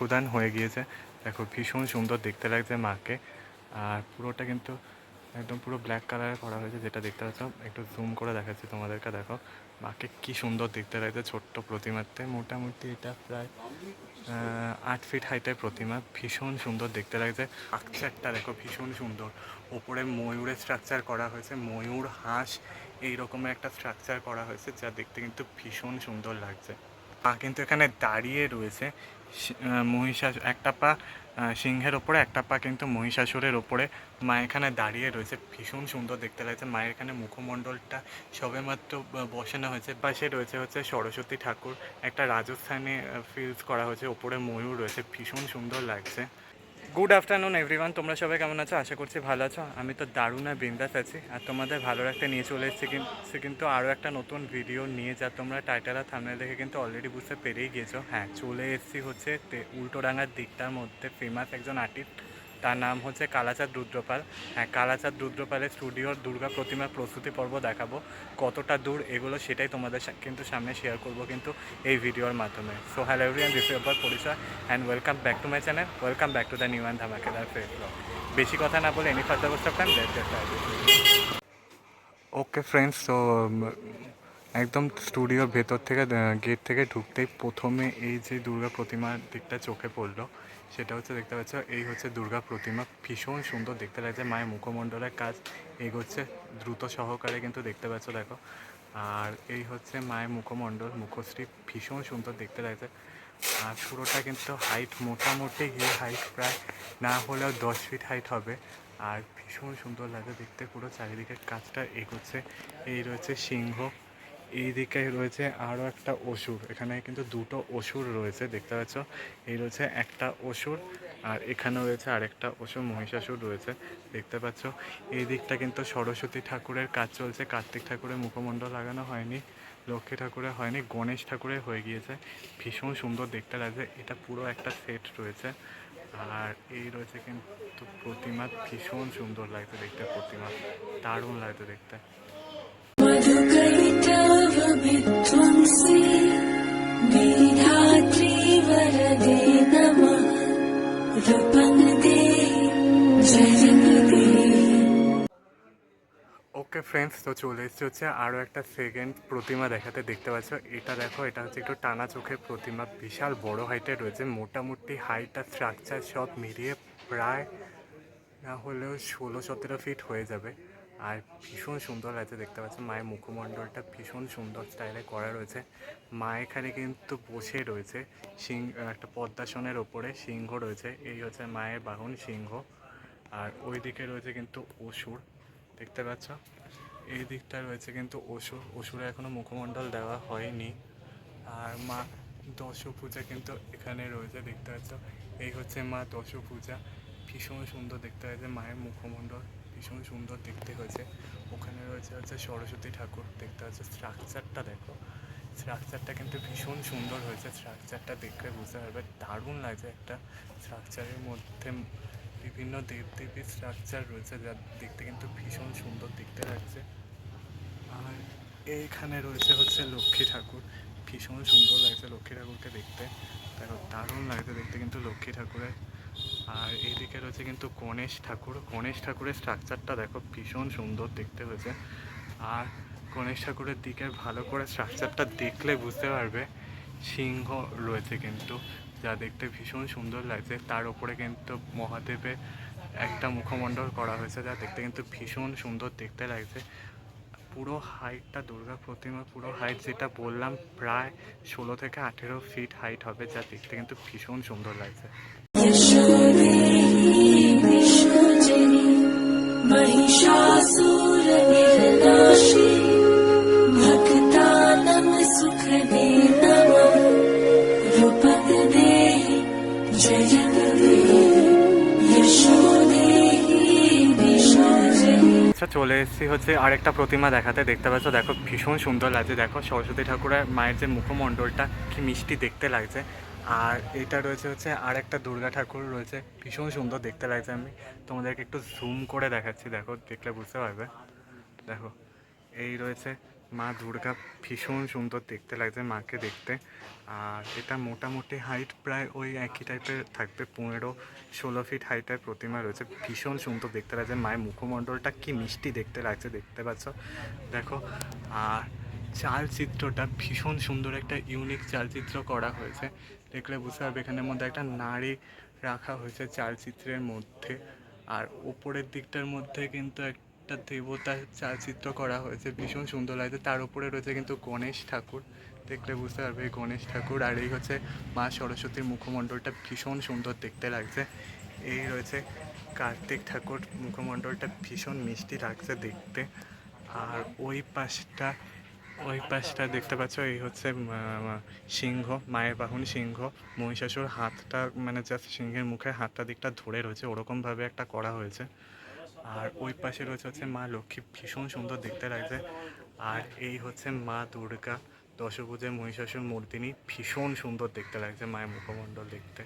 চক্ষুদান হয়ে গিয়েছে। দেখো, ভীষণ সুন্দর দেখতে লাগছে মাকে। আর পুরোটা কিন্তু একদম পুরো ব্ল্যাক কালারে করা হয়েছে, যেটা দেখতে পাচ্ছ। একটু জুম করে দেখাচ্ছি তোমাদেরকে, দেখো। মাকে কি সুন্দর দেখতে লাগছে, ছোট্ট প্রতিমাতে মোটামুটি এটা প্রায় আট ফিট হাইটের প্রতিমা। ভীষণ সুন্দর দেখতে লাগছে। স্ট্রাকচারটা দেখো, ভীষণ সুন্দর। ওপরে ময়ূরের স্ট্রাকচার করা হয়েছে। ময়ূর, হাঁস এই রকমের একটা স্ট্রাকচার করা হয়েছে, যা দেখতে কিন্তু ভীষণ সুন্দর লাগছে। মা কিন্তু এখানে দাঁড়িয়ে রয়েছে। মহিষাস একটা পা সিংহের ওপরে, একটা পা কিন্তু মহিষাসুরের ওপরে। মা এখানে দাঁড়িয়ে রয়েছে। ভীষণ সুন্দর দেখতে লাগছে। মায়ের এখানে মুখমণ্ডলটা সবেমাত্র মাত্র বসানো হয়েছে। পাশে রয়েছে হচ্ছে সরস্বতী ঠাকুর। একটা রাজস্থানে ফিলস করা হয়েছে। ওপরে ময়ূর রয়েছে। ভীষণ সুন্দর লাগছে। গুড আফটারনুন এভরিওয়ান তোমরা সবাই কেমন আছো? আশা করছি ভালো আছো। আমি তো দারুণ আর বিন্দাস আছি। আর তোমাদের ভালো রাখতে নিয়ে চলে এসেছি কিন্তু কিন্তু আরও একটা নতুন ভিডিও নিয়ে, যা তোমরা টাইটেল আর থামনে দেখে কিন্তু অলরেডি বুঝতে পেরেই গিয়েছো হ্যাঁ চলে এসেছি হচ্ছে উল্টোডাঙ্গার দিকটার মধ্যে ফেমাস একজন আর্টিস্ট তার নাম হচ্ছে কালাচাঁদ রুদ্রপাল। হ্যাঁ কালাচাঁদ রুদ্রপালের স্টুডিওর দুর্গা প্রতিমার প্রস্তুতি পর্ব দেখাবো। কতটা দূর এগুলো সেটাই তোমাদের কিন্তু সামনে শেয়ার করব কিন্তু এই ভিডিওর মাধ্যমে। So hello everyone this is Porichoy and welcome back to my channel welcome back to the new and ধামাকেদার face বেশি কথা না বলে any further of time okay friends তো একদম স্টুডিওর ভেতর থেকে গেট থেকে ঢুকতেই প্রথমে এই যে দুর্গা প্রতিমার দিকটা চোখে পড়ল। সেটা হচ্ছে দেখতে পাচ্ছ, এই হচ্ছে দুর্গা প্রতিমা। ভীষণ সুন্দর দেখতে লাগছে মায়ের মুখমণ্ডলের কাজ। এগোচ্ছে দ্রুত সহকারে কিন্তু দেখতে পাচ্ছ, দেখো। আর এই হচ্ছে মায়ের মুখমণ্ডল, মুখশ্রী। ভীষণ সুন্দর দেখতে লাগছে। আর পুরোটা কিন্তু হাইট মোটামুটি গিয়ে হাইট প্রায়, না হলেও দশ ফিট হাইট হবে। আর ভীষণ সুন্দর লাগে দেখতে, পুরো চারিদিকের কাজটা এগোচ্ছে। এই রয়েছে সিংহ। এই দিকে রয়েছে আরও একটা অসুর। এখানে কিন্তু দুটো অসুর রয়েছে, দেখতে পাচ্ছ? এই রয়েছে একটা অসুর আর এখানে রয়েছে আরেকটা অসুর, মহিষাসুর রয়েছে, দেখতে পাচ্ছ? এই দিকটা কিন্তু সরস্বতী ঠাকুরের কাজ চলছে, কার্তিক ঠাকুরের মুখমণ্ডল লাগানো হয়নি, লক্ষ্মী ঠাকুরের হয়নি, গণেশ ঠাকুরের হয়ে গিয়েছে। ভীষণ সুন্দর দেখতে লাগছে, এটা পুরো একটা সেট রয়েছে আর এই রয়েছে কিন্তু প্রতিমা, ভীষণ সুন্দর লাগছে দেখতে, প্রতিমা দারুণ লাগছে দেখতে। मधुकैटवविध्वंसी मेधात्री वरदे नमः रूपङ्गदे जयन्ते ওকে ফ্রেন্ডস তো চলে এসেছে হচ্ছে আরও একটা সেকেন্ড প্রতিমা দেখাতে দেখতে পাচ্ছ এটা দেখো এটা হচ্ছে একটু টানা চোখের প্রতিমা বিশাল বড় হাইটে রয়েছে মোটামুটি হাইট আর স্ট্রাকচার সব মিলিয়ে প্রায় না হলেও ষোলো সতেরো ফিট হয়ে যাবে আর ভীষণ সুন্দর লাগছে, দেখতে পাচ্ছ মায়ের মুখমণ্ডলটা ভীষণ সুন্দর স্টাইলে করা রয়েছে। মা এখানে কিন্তু বসে রয়েছে, সিং, একটা পদ্মাসনের ওপরে সিংহ রয়েছে, এই হচ্ছে মায়ের বাহন সিংহ। আর ওই দিকে রয়েছে কিন্তু অসুর, দেখতে পাচ্ছ? এই দিকটা রয়েছে কিন্তু অসুর, অসুরে এখনও মুখমণ্ডল দেওয়া হয়নি। আর মা দশ পূজা কিন্তু এখানে রয়েছে, দেখতে পাচ্ছ? এই হচ্ছে মা দশ পূজা ভীষণ সুন্দর দেখতে পাচ্ছে মায়ের মুখমণ্ডল। ভীষণ সুন্দর দেখতে হয়েছে। ওখানে রয়েছে হচ্ছে সরস্বতী ঠাকুর, দেখতে হচ্ছে স্ট্রাকচারটা দেখো। স্ট্রাকচারটা কিন্তু ভীষণ সুন্দর হয়েছে স্ট্রাকচারটা দেখলে বুঝতে পারবে, দারুণ লাগছে একটা স্ট্রাকচারের মধ্যে। বিভিন্ন দেবদেবীর স্ট্রাকচার রয়েছে যা দেখতে কিন্তু ভীষণ সুন্দর দেখতে লাগছে। আর এইখানে রয়েছে হচ্ছে লক্ষ্মী ঠাকুর, ভীষণ সুন্দর লাগছে লক্ষ্মী ঠাকুরকে দেখতে। দেখো, দারুণ লাগছে দেখতে কিন্তু লক্ষ্মী ঠাকুরের আর এইদিকে রয়েছে কিন্তু গণেশ ঠাকুর। গণেশ ঠাকুরের স্ট্রাকচারটা দেখো ভীষণ সুন্দর দেখতে হয়েছে। আর গণেশ ঠাকুরের দিকে ভালো করে স্ট্রাকচারটা দেখলে বুঝতে পারবে সিংহ রয়েছে কিন্তু, যা দেখতে ভীষণ সুন্দর লাগছে। তার উপরে কিন্তু মহাদেবের একটা মুখমণ্ডল করা হয়েছে, যা দেখতে কিন্তু ভীষণ সুন্দর দেখতে লাগছে। পুরো হাইটটা দুর্গা প্রতিমা পুরো হাইট যেটা বললাম, প্রায় ষোলো থেকে আঠেরো ফিট হাইট হবে, যা দেখতে কিন্তু ভীষণ সুন্দর লাগছে। विष्णुजनि महिषासुरनिर्नाशि भक्तानां सुखदे नमः रूपकदेहि जयन्ते यशोदेहि विष्णुजनि আচ্ছা চলে এসেছি হচ্ছে আরেকটা প্রতিমা দেখাতে দেখতে পাচ্ছ দেখো ভীষণ সুন্দর লাগছে দেখো সরস্বতী ঠাকুরের মায়ের যে মুখমণ্ডলটা কি মিষ্টি দেখতে লাগছে আর এটা রয়েছে হচ্ছে আর একটা দুর্গা ঠাকুর রয়েছে। ভীষণ সুন্দর দেখতে লাগছে আমি। তোমাদেরকে একটু জুম করে দেখাচ্ছি, দেখো, দেখলে বুঝতে পারবে। দেখো, এই রয়েছে মা দুর্গা, ভীষণ সুন্দর দেখতে লাগছে মাকে দেখতে। আর এটা মোটামুটি হাইট প্রায় ওই একই টাইপের থাকবে, পনেরো, ষোলো ফিট হাইটের প্রতিমা রয়েছে। ভীষণ সুন্দর দেখতে লাগছে মায়ের মুখমণ্ডলটা, কি মিষ্টি দেখতে লাগছে, দেখতে পাচ্ছ? দেখো, আর চালচিত্রটা ভীষণ সুন্দর একটা ইউনিক চালচিত্র করা হয়েছে। দেখলে বুঝতে পারবে এখানের মধ্যে একটা নারী রাখা হয়েছে চালচিত্রের মধ্যে। আর ওপরের দিকটার মধ্যে কিন্তু একটা দেবতার চালচিত্র করা হয়েছে, ভীষণ সুন্দর লাগছে। তার উপরে রয়েছে কিন্তু গণেশ ঠাকুর। দেখলে বুঝতে পারবে গণেশ ঠাকুর। আর এই হচ্ছে মা সরস্বতীর মুখমণ্ডলটা ভীষণ সুন্দর দেখতে লাগছে। এই রয়েছে কার্তিক ঠাকুর, মুখমণ্ডলটা ভীষণ মিষ্টি লাগছে দেখতে। আর ওই পাশটা ওই পাশটা দেখতে পাচ্ছ, এই হচ্ছে সিংহ, মায়ের বাহন সিংহ। মহিষাসুর হাতটা মানে জাস্ট সিংহের মুখে হাতটা দিকটা ধরে রয়েছে, ওরকমভাবে একটা করা হয়েছে। আর ওই পাশে রয়েছে হচ্ছে মা লক্ষ্মী, ভীষণ সুন্দর দেখতে লাগছে। আর এই হচ্ছে মা দুর্গা, দশভুজের মহিষাসুর মূর্তিনি, ভীষণ সুন্দর দেখতে লাগছে মায়ের মুখমণ্ডল দেখতে।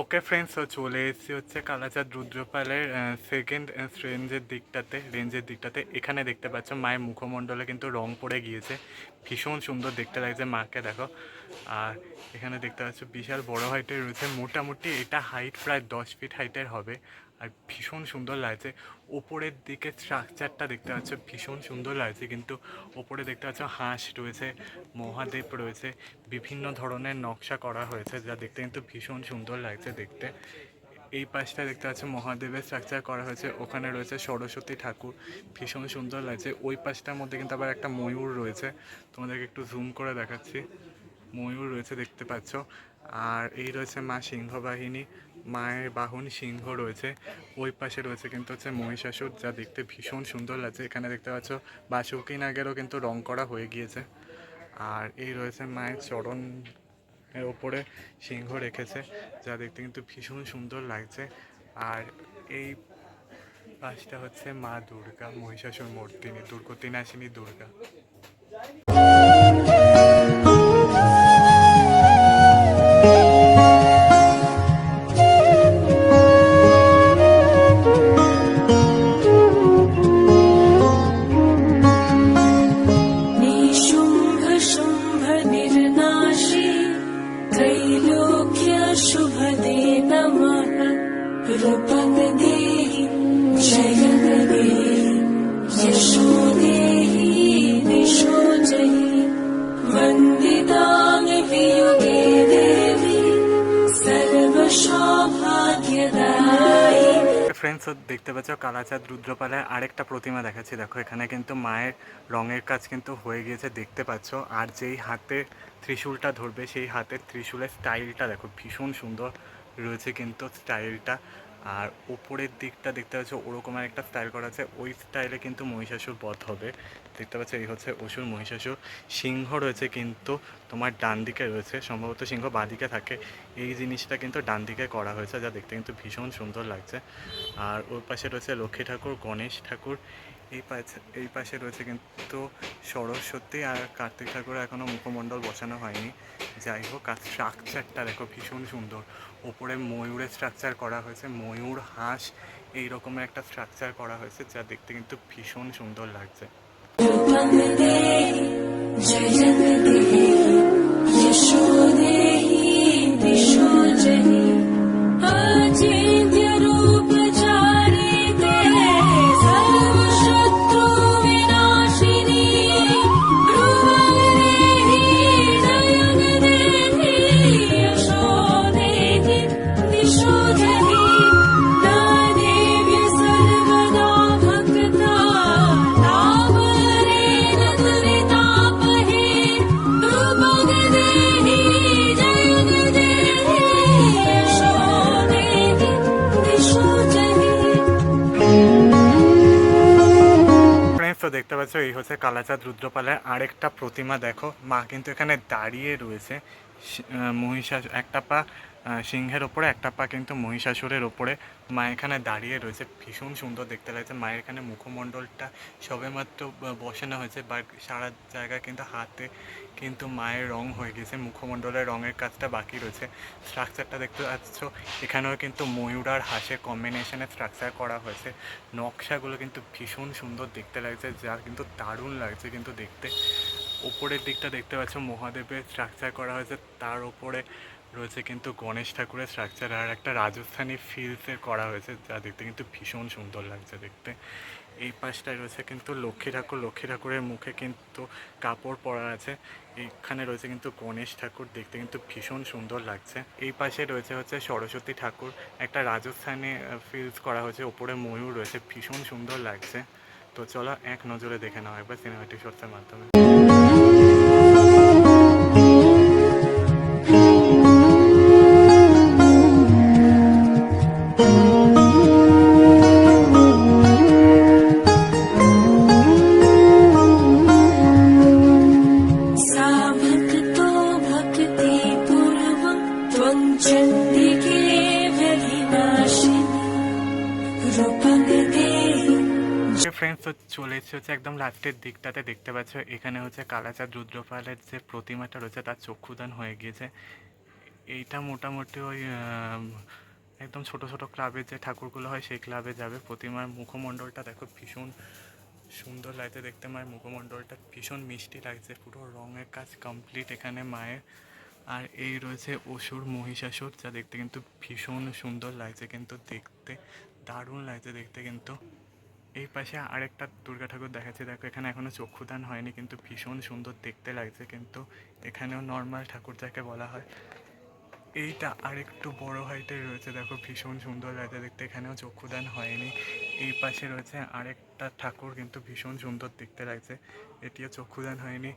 ওকে ফ্রেন্ডস তো চলে এসেছি হচ্ছে কালাচাঁদ রুদ্রপালের সেকেন্ড রেঞ্জের দিকটাতে রেঞ্জের দিকটাতে। এখানে দেখতে পাচ্ছ মায়ের মুখমণ্ডলে কিন্তু রং পড়ে গিয়েছে। ভীষণ সুন্দর দেখতে লাগছে মাকে, দেখো। আর এখানে দেখতে পাচ্ছ বিশাল বড় হাইটের রয়েছে। মোটামুটি এটা হাইট প্রায় দশ ফিট হাইটের হবে। আর ভীষণ সুন্দর লাগছে। ওপরের দিকে স্ট্রাকচারটা দেখতে পাচ্ছ, ভীষণ সুন্দর লাগছে, কিন্তু ওপরে দেখতে পাচ্ছ হাঁস রয়েছে, মহাদেব রয়েছে, বিভিন্ন ধরনের নকশা করা হয়েছে, যা দেখতে কিন্তু ভীষণ সুন্দর লাগছে দেখতে। এই পাশটা দেখতে পাচ্ছ, মহাদেবের স্ট্রাকচার করা হয়েছে, ওখানে রয়েছে সরস্বতী ঠাকুর, ভীষণ সুন্দর লাগছে। ওই পাশটার মধ্যে কিন্তু আবার একটা ময়ূর রয়েছে, তোমাদেরকে একটু জুম করে দেখাচ্ছি। ময়ূর রয়েছে দেখতে পাচ্ছ, আর এই রয়েছে মা সিংহবাহিনী মায়ের বাহন সিংহ রয়েছে। ওই পাশে রয়েছে কিন্তু হচ্ছে মহিষাসুর, যা দেখতে ভীষণ সুন্দর লাগছে। এখানে দেখতে পাচ্ছ বাসুকিন আগেরও কিন্তু রং করা হয়ে গিয়েছে। আর এই রয়েছে মায়ের চরণ এর ওপরে সিংহ রেখেছে, যা দেখতে কিন্তু ভীষণ সুন্দর লাগছে। আর এই পাশটা হচ্ছে মা দুর্গা, মহিষাসুর মূর্তিনী দুর্গতিনাশিনী দুর্গা। ফ্রেন্ডস দেখতে পাচ্ছ, কালাচাঁদ রুদ্রপালের আরেকটা প্রতিমা দেখাচ্ছি। দেখো, এখানে কিন্তু মায়ের রঙের কাজ কিন্তু হয়ে গিয়েছে, দেখতে পাচ্ছ। আর যেই হাতে ত্রিশূলটা ধরবে, সেই হাতের ত্রিশূলের স্টাইলটা দেখো, ভীষণ সুন্দর রয়েছে কিন্তু স্টাইলটা আর উপরের দিকটা দেখতে পাচ্ছ ওরকমের একটা স্টাইল করা আছে, ওই স্টাইলে কিন্তু মহিষাসুর বধ হবে। দেখতে পাচ্ছ, এই হচ্ছে অসুর, মহিষাসুর সিংহ রয়েছে কিন্তু তোমার ডান দিকে রয়েছে। সম্ভবত সিংহ বাঁদিকে থাকে। এই জিনিসটা কিন্তু ডান দিকে করা হয়েছে, যা দেখতে কিন্তু ভীষণ সুন্দর লাগছে। আর ওর পাশে রয়েছে লক্ষ্মী ঠাকুর, গণেশ ঠাকুর। এই পাশে এই পাশে রয়েছে কিন্তু সরস্বতী আর কার্তিক ঠাকুর এখনও মুখমণ্ডল বসানো হয়নি। যাই হোক, আর স্ট্রাকচারটা দেখো ভীষণ সুন্দর। ওপরে ময়ূরের স্ট্রাকচার করা হয়েছে, ময়ূর, হাঁস এই রকমের একটা স্ট্রাকচার করা হয়েছে, যা দেখতে কিন্তু ভীষণ সুন্দর লাগছে। जग जय जग পাচ্ছ এই হচ্ছে কালাচাঁদ রুদ্রপালের আরেকটা প্রতিমা, দেখো। মা কিন্তু এখানে দাঁড়িয়ে রয়েছে। মহিষাস, একটা পা সিংহের ওপরে, একটা পা কিন্তু মহিষাসুরের ওপরে। মা এখানে দাঁড়িয়ে রয়েছে। ভীষণ সুন্দর দেখতে লাগছে। মায়ের এখানে মুখমণ্ডলটা সবেমাত্র বসানো হয়েছে, বা সারা জায়গায় কিন্তু হাতে কিন্তু মায়ের রং হয়ে গেছে। মুখমণ্ডলের রঙের কাজটা বাকি রয়েছে। স্ট্রাকচারটা দেখতে পাচ্ছ, এখানেও কিন্তু ময়ূর আর হাঁসের কম্বিনেশনে স্ট্রাকচার করা হয়েছে। নকশাগুলো কিন্তু ভীষণ সুন্দর দেখতে লাগছে, যা কিন্তু দারুণ লাগছে কিন্তু দেখতে। ওপরের দিকটা দেখতে পাচ্ছ, মহাদেবের স্ট্রাকচার করা হয়েছে। তার ওপরে রয়েছে কিন্তু গণেশ ঠাকুরের স্ট্রাকচার আর একটা রাজস্থানি ফিলসের করা হয়েছে, যা দেখতে কিন্তু ভীষণ সুন্দর লাগছে দেখতে। এই পাশটায় রয়েছে কিন্তু লক্ষ্মী ঠাকুর, লক্ষ্মী ঠাকুরের মুখে কিন্তু কাপড় পরা আছে। এখানে রয়েছে কিন্তু গণেশ ঠাকুর, দেখতে কিন্তু ভীষণ সুন্দর লাগছে। এই পাশে রয়েছে হচ্ছে সরস্বতী ঠাকুর, একটা রাজস্থানে ফিলস করা হয়েছে, ওপরে ময়ূর রয়েছে, ভীষণ সুন্দর লাগছে। তো চলো এক নজরে দেখে নাও, একবার সিনেমাটিক শর্টসের মাধ্যমে। চলে এসেছে হচ্ছে একদম লাস্টের দিকটাতে। দেখতে পাচ্ছ, এখানে হচ্ছে কালাচাঁদ রুদ্রপালের যে প্রতিমাটা রয়েছে, তার চক্ষুদান হয়ে গিয়েছে। এইটা মোটামুটি ওই একদম ছোট ছোট ক্লাবের যে ঠাকুরগুলো হয়, সেই ক্লাবে যাবে। প্রতিমার মুখমণ্ডলটা দেখো ভীষণ সুন্দর লাগছে দেখতে। মায়ের মুখমণ্ডলটা ভীষণ মিষ্টি লাগছে, পুরো রঙের কাজ কমপ্লিট এখানে মায়ের। আর এই রয়েছে অসুর মহিষাসুর, যা দেখতে কিন্তু ভীষণ সুন্দর লাগছে, কিন্তু দেখতে দারুণ লাগছে, দেখতে কিন্তু। এই পাশে আরেকটা দুর্গা ঠাকুর দেখাচ্ছে। দেখো, এখানে এখনও চক্ষুদান হয়নি, কিন্তু ভীষণ সুন্দর দেখতে লাগছে, কিন্তু এখানেও নর্মাল ঠাকুর যাকে বলা হয়। এইটা আরেকটু বড় হাইটের রয়েছে, দেখো, ভীষণ সুন্দর লাগছে দেখতে, এখানেও চক্ষুদান হয়নি। এই পাশে রয়েছে আরেকটা ঠাকুর, কিন্তু ভীষণ সুন্দর দেখতে লাগছে, এটিও চক্ষুদান হয়নি।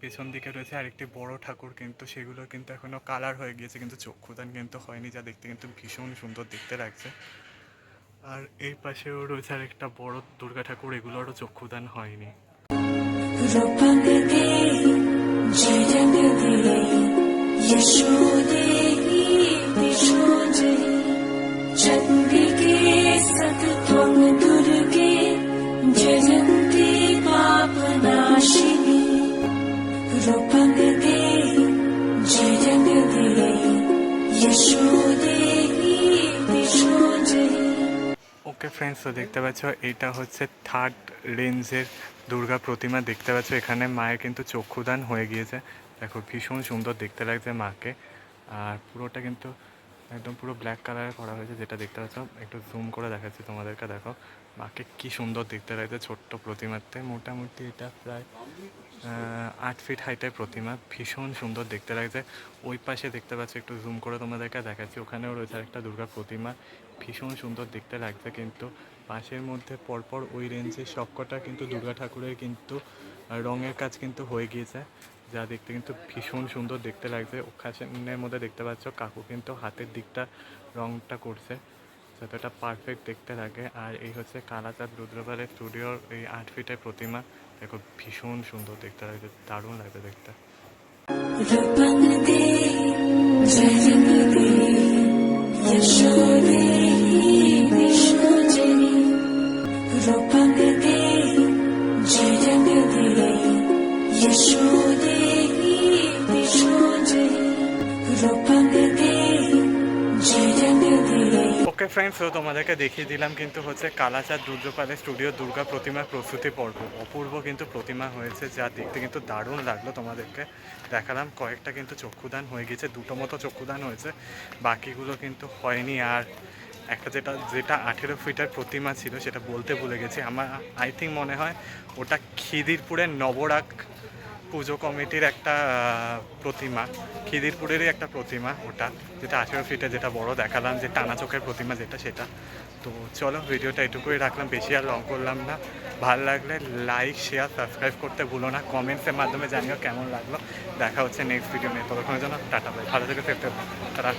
পেছন দিকে রয়েছে আরেকটি বড় ঠাকুর, কিন্তু সেগুলো কিন্তু এখনও কালার হয়ে গিয়েছে, কিন্তু চক্ষুদান কিন্তু হয়নি, যা দেখতে কিন্তু ভীষণ সুন্দর দেখতে লাগছে। আর এই পাশেও রয়েছে আরেকটা বড় দুর্গা ঠাকুর এগুলোরও চক্ষুদান হয়নি रूपं देहि जयं देहि यशो देहि ওকে ফ্রেন্ডস তো দেখতে পাচ্ছ এইটা হচ্ছে থার্ড রেঞ্জের দুর্গা প্রতিমা। দেখতে পাচ্ছ, এখানে মায়ের কিন্তু চক্ষুদান হয়ে গিয়েছে। দেখো, ভীষণ সুন্দর দেখতে লাগছে মাকে। আর পুরোটা কিন্তু একদম পুরো ব্ল্যাক কালারে করা হয়েছে, যেটা দেখতে পাচ্ছ। একটু জুম করে দেখাচ্ছি তোমাদেরকে, দেখো। মাকে কি সুন্দর দেখতে লাগছে ছোট্ট প্রতিমাতে। মোটামুটি এটা প্রায় আট ফিট হাইটের প্রতিমা। ভীষণ সুন্দর দেখতে লাগছে। ওই পাশে দেখতে পাচ্ছ, একটু জুম করে তোমাদেরকে দেখাচ্ছি। ওখানেও রয়েছে একটা দুর্গা প্রতিমা। ভীষণ সুন্দর দেখতে লাগছে কিন্তু পাশের মধ্যে পরপর ওই রেঞ্জের সবকটা কিন্তু দুর্গা ঠাকুরের কিন্তু রঙের কাজ কিন্তু হয়ে গিয়েছে, যা দেখতে কিন্তু ভীষণ সুন্দর দেখতে লাগছে। ওখানের মধ্যে দেখতে পাচ্ছ কাকু কিন্তু হাতের দিকটা রঙটা করছে, যতটা পারফেক্ট দেখতে লাগে। আর এই হচ্ছে কালাচাঁদ রুদ্রপালের স্টুডিওর এই আট ফিটের প্রতিমা, দেখো ভীষণ সুন্দর দেখতে লাগছে, দারুণ লাগবে দেখতে। জয় জয় ওকে ফ্রেন্ডস ও তোমাদেরকে দেখিয়ে দিলাম কিন্তু হচ্ছে কালাচাঁদ রুদ্রপালের স্টুডিও দুর্গা প্রতিমার প্রস্তুতি পর্ব। অপূর্ব কিন্তু প্রতিমা হয়েছে, যা দেখতে কিন্তু দারুণ লাগল তোমাদেরকে। দেখালাম কয়েকটা কিন্তু চক্ষুদান হয়ে গেছে, দুটো মতো চক্ষুদান হয়েছে, বাকিগুলো কিন্তু হয়নি আর একটা যেটা যেটা আঠেরো ফিটার প্রতিমা ছিল, সেটা বলতে ভুলে গেছি। আমার আই থিঙ্ক মনে হয় ওটা খিদিরপুরের নবরাগ পুজো কমিটির একটা প্রতিমা, খিদিরপুরেরই একটা প্রতিমা ওটা, যেটা আঠেরো ফিটে যেটা বড় দেখালাম, যে টানা চোখের প্রতিমা যেটা, সেটা। তো চলো, ভিডিওটা এটুকুই রাখলাম, বেশি আর লং করলাম না। ভালো লাগলে লাইক শেয়ার সাবস্ক্রাইব করতে ভুলো না। কমেন্টসের মাধ্যমে জানিও কেমন লাগল। দেখা হচ্ছে নেক্সট ভিডিও নিয়ে। ততক্ষণের জন্য টাটা বাই ভালো থেকে সেফ তারা